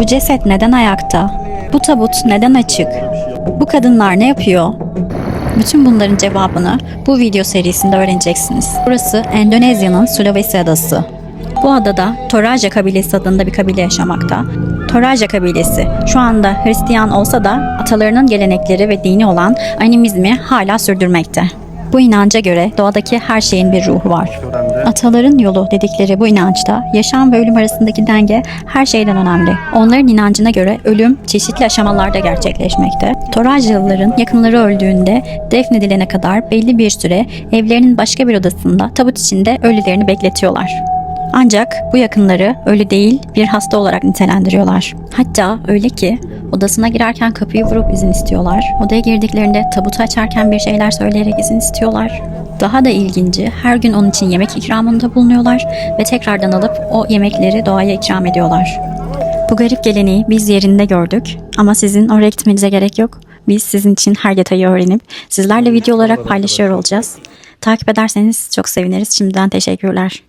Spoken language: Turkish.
Bu ceset neden ayakta? Bu tabut neden açık? Bu kadınlar ne yapıyor? Bütün bunların cevabını bu video serisinde öğreneceksiniz. Burası Endonezya'nın Sulawesi adası. Bu adada Toraja kabilesi adında bir kabile yaşamakta. Toraja kabilesi şu anda Hristiyan olsa da atalarının gelenekleri ve dini olan animizmi hala sürdürmekte. Bu inanca göre doğadaki her şeyin bir ruhu var. Ataların yolu dedikleri bu inançta yaşam ve ölüm arasındaki denge her şeyden önemli. Onların inancına göre ölüm çeşitli aşamalarda gerçekleşmekte. Torajyalıların yakınları öldüğünde defnedilene kadar belli bir süre evlerinin başka bir odasında tabut içinde ölülerini bekletiyorlar. Ancak bu yakınları ölü değil bir hasta olarak nitelendiriyorlar. Hatta öyle ki odasına girerken kapıyı vurup izin istiyorlar. Odaya girdiklerinde tabutu açarken bir şeyler söyleyerek izin istiyorlar. Daha da ilginci her gün onun için yemek ikramında bulunuyorlar ve tekrardan alıp o yemekleri doğaya ikram ediyorlar. Bu garip geleneği biz yerinde gördük ama sizin oraya gitmenize gerek yok. Biz sizin için her detayı öğrenip sizlerle video olarak paylaşıyor olacağız. Takip ederseniz çok seviniriz. Şimdiden teşekkürler.